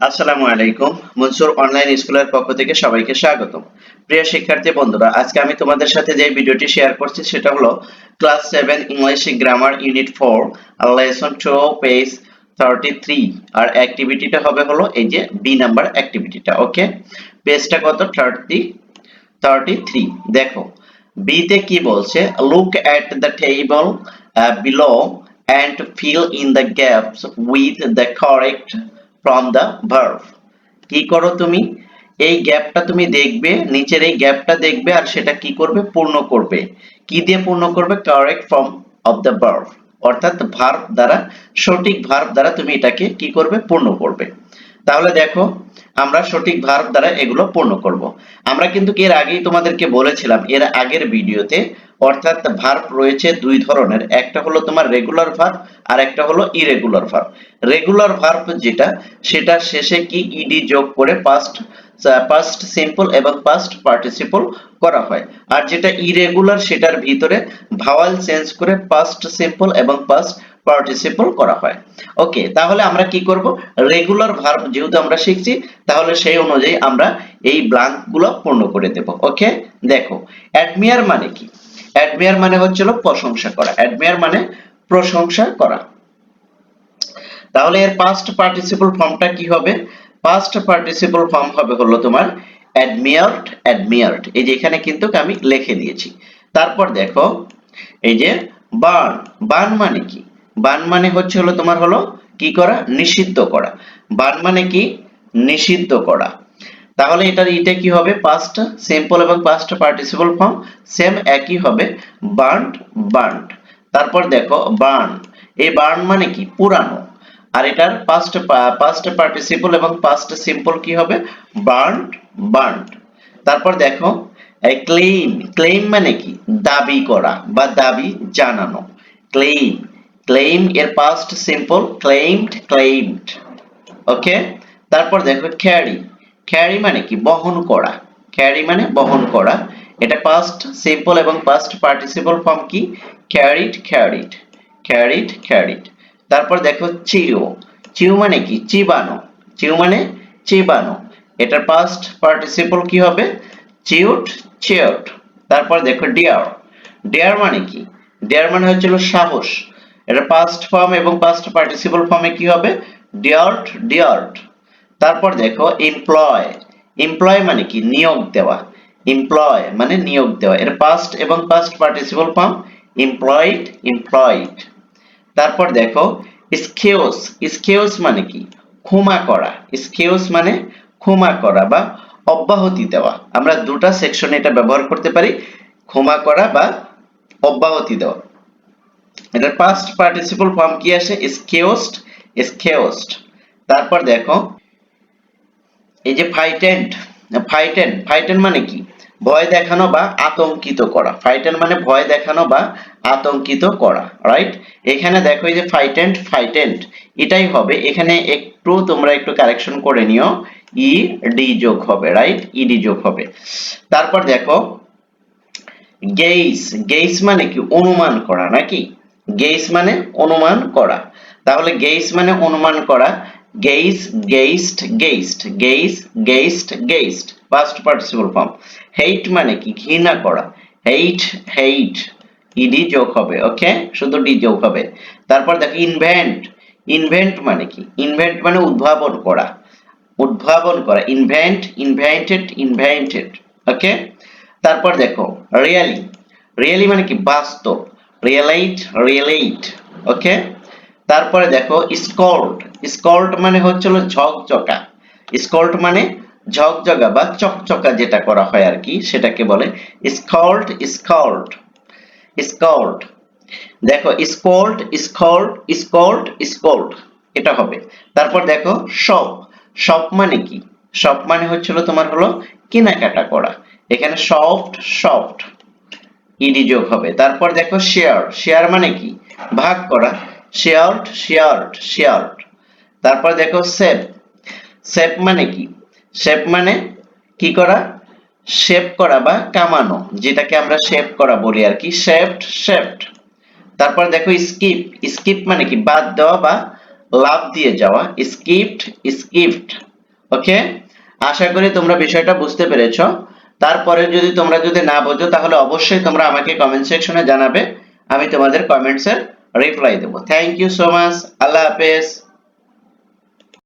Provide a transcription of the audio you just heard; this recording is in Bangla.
আসসালামু আলাইকুম। মনসুর অনলাইন স্কুলের পক্ষ থেকে সবাইকে স্বাগতম। প্রিয় শিক্ষার্থী বন্ধুরা, আজকে আমি তোমাদের সাথে যে ভিডিওটি শেয়ার করছি, সেটা হলো class seven English grammar unit four lesson two page thirty three আর অ্যাক্টিভিটিটা হবে হলো এই যে বি নাম্বার অ্যাক্টিভিটিটা ওকে পেজটা কত? থার্টি থার্টি থ্রি দেখো বিতে কি বলছে? Look at the table below and fill in the gaps with the correct from the verb কি করো তুমি? এই গ্যাপটা তুমি দেখবে, নিচের এই গ্যাপটা দেখবে আর সেটা কি করবে? পূর্ণ করবে। কি দিয়ে পূর্ণ করবে? Correct form of the verb অর্থাৎ ভার্ব দ্বারা, সঠিক ভার্ব দ্বারা তুমি এটাকে কি করবে? পূর্ণ করবে। তাহলে দেখো, আমরা সঠিক ভার্ব দ্বারা এগুলো পূর্ণ করব। আমরা কিন্তু এর আগেই তোমাদেরকে বলেছিলাম, এর আগের ভিডিওতে অর্থাৎ ভার্ব রয়েছে দুই ধরনের। একটা হলো তোমার রেগুলার ভার্ব আর একটা হলো ইরেগুলার ভার্ব রেগুলার ভার্ব যেটা সেটা শেষে কি ইডি যোগ করে পাস্ট পাস্ট সিম্পল এবং পাস্ট পার্টিসিপল করা হয়। আর যেটা ইরেগুলার সেটার ভিতরে ভাওয়াল চেঞ্জ করে পাস্ট সিম্পল এবং পাস্ট পার্টিসিপল করা হয়। ওকে তাহলে আমরা কি করব? রেগুলার ভার্ব যেহেতু আমরা শিখছি, তাহলে সেই অনুযায়ী আমরা এই ব্ল্যাঙ্কগুলো পূর্ণ করে দেব। ওকে দেখো অ্যাডমিয়ার মানে কি? অ্যাডমিয়ার মানে হচ্ছিল প্রশংসা করা। অ্যাডমিয়ার মানে প্রশংসা করা। তাহলে এর পাস্ট পার্টিসিপল ফর্মটা কি হবে? পাস্ট পার্টিসিপল ফর্ম হবে হলো তোমার অ্যাডমিয়ার্ড অ্যাডমিয়ার্ড এই যে এখানে কিন্তু আমি লিখে দিয়েছি তারপর দেখো, এই যে বার্ন বার্ন মানে কি? বার্ন মানে হচ্ছে হলো তোমার হলো কি করা? নিষিদ্ধ করা। বার্ন মানে কি? নিষিদ্ধ করা। তাহলে এটার এটা কি হবে? পাস্ট সিম্পল এবং পাস্ট পার্টিসিপল ফর্ম সেম একই হবে। বার্নড বার্নড তারপর দেখো বার্ন এই বার্ন মানে কি? পুরানো। আর এটার পাস্ট পাস্ট পার্টিসিপল এবং পাস্ট সিম্পল কি হবে? বার্নড বার্নড তারপর দেখো ক্লেইম ক্লেইম মানে কি? দাবি করা বা দাবি জানানো। ক্লেইম ক্লেইম এর past simple claimed claimed okay তারপর দেখো ক্যারি ক্যারি মানে কি? বহন করা। ক্যারি মানে বহন করা। এটা পাস্ট সিম্পল এবং পাস্ট পার্টিসিপল ফর্ম কি? ক্যারিড ক্যারিড ক্যারিড ক্যারিড তারপর দেখো চিও চিউ মানে কি? চিবানো। চিউ মানে চিবানো। এটার পাস্ট পার্টিসিপল কি হবে? চিউট চিউট তারপর দেখো ডিয়ার ডিয়ার মানে কি? ডিয়ার মানে হচ্ছিল সাহস। এটা পাস্ট ফর্ম এবং পাস্ট পার্টিসিপল ফর্মে কি হবে? ডিয়ার্ট ডিয়ার্ট তারপর দেখো এমপ্লয় এমপ্লয় মানে কি? নিয়োগ দেওয়া। এমপ্লয় মানে নিয়োগ দেওয়া। এর পাস্ট এবং past participle form employed employed তারপর দেখো স্কেউস স্কেউস মানে কি? ক্ষমা করা। স্কেউস মানে ক্ষমা করা বা অব্যাহতি দেওয়া। আমরা দুটা সেকশনে এটা ব্যবহার করতে পারি। ক্ষমা করা বা অব্যাহতি দেওয়া। এটার পাস্ট পার্টিসিপল ফর্ম কি আসে? স্কেউসড স্কেউসড তারপর দেখো এই যে ফাইটেন্ড ফাইটেন ফাইটেন মানে কি? ভয় দেখানো বা আতঙ্কিত করা। ফাইটেন মানে ভয় দেখানো বা আতঙ্কিত করা রাইট এখানে দেখো এই যে ফাইটেন্ট ফাইটেন্ট এটাই হবে। এখানে একটু তোমরা একটু কারেকশন করে নিও। ই ডি যোগ হবে রাইট ইডি যোগ হবে। তারপর দেখো গেইস গেইস মানে কি? অনুমান করা, নাকি? গেইস মানে অনুমান করা। তাহলে গেইস মানে অনুমান করা। Guess guessed guessed guess guessed guessed past participle form hate মানে কি? ঘৃণা করা। হেইট হেইট ইডি যোগ হবে ওকে শুধু ডি যোগ হবে। তারপর দেখো ইনভেন্ট ইনভেন্ট মানে কি? ইনভেন্ট মানে উদ্ভাবন করা। উদ্ভাবন করা। ইনভেন্ট ইনভেন্টেড ইনভেন্টেড ওকে তারপর দেখো রিয়েলি রিয়েলি মানে কি? বাস্তব। রিয়েলাইট রিয়েলাইট ওকে তারপরে দেখো স্কল্ট স্কল্ট মানে হচ্ছিল ঝকঝকা। স্কল্ট মানে ঝকঝকা বা চকচকা যেটা করা হয় আর কি, সেটাকে বলে স্কল্ট স্কল্ট স্কল্ট দেখো স্কল্ট স্কল্ট স্কল্ট স্কল্ট এটা হবে। তারপর দেখো শপ শপ মানে কি? শপ মানে হচ্ছিল তোমার হলো কেনাকাটা করা। এখানে সফট সফট ইডি যোগ হবে। তারপর দেখো শেয়ার শেয়ার মানে কি? ভাগ করা। শেয়ার্ড শেয়ার্ড শেয়ার্ড তারপর দেখো সেপ সেপ মানে কি? শেপ মানে কি করা? শেপ করা বা কামানো, যেটাকে আমরা শেপ করা বলি আর কি। শেপড শেপড তারপর দেখো স্কিপ স্কিপ মানে কি? বাদ দেওয়া বা লাভ দিয়ে যাওয়া। স্কিপড স্কিপড ওকে আশা করি তোমরা বিষয়টা বুঝতে পেরেছ। তারপরে যদি তোমরা যদি না বোঝো, তাহলে অবশ্যই তোমরা আমাকে কমেন্ট সেকশনে জানাবে। আমি তোমাদের কমেন্টসের রিপ্লাই দেবো থ্যাংক ইউ সো মাচ আল্লাহ হাফেজ